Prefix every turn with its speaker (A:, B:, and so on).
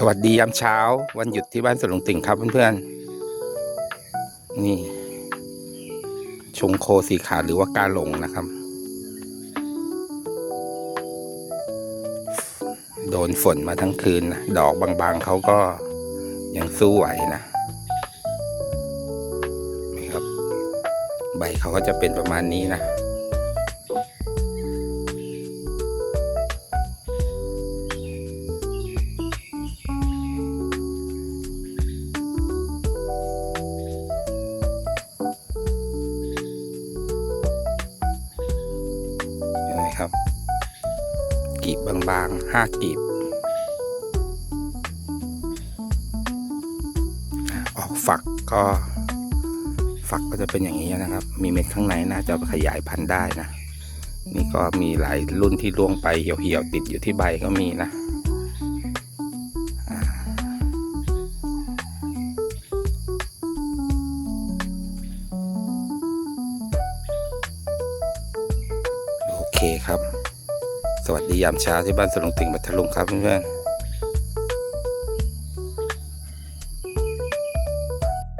A: สวัสดียามเช้า วันหยุดที่บ้านสวนลุงติ่งครับเพื่อนๆ นี่ ชงโคสีขาวหรือว่ากาหลงนะครับ โดนฝนมาทั้งคืนนะดอกบางๆเขาก็ยังสู้ไหวนะนี่ครับ ใบเขาก็จะเป็นประมาณนี้นะ ครับกีบบางๆห้ากีบอออกฝักก็ฝักก็จะเป็นอย่างนี้นะครับ มีเม็ดข้างในน่าจะขยายพันธุ์ได้นะ นี่ก็มีหลายรุ่นที่ร่วงไปเหี่ยวๆติดอยู่ที่ใบก็มีนะ เคครับ สวัสดียามเช้าที่บ้านสลุงติ่งบัทลุงครับเพื่อนๆ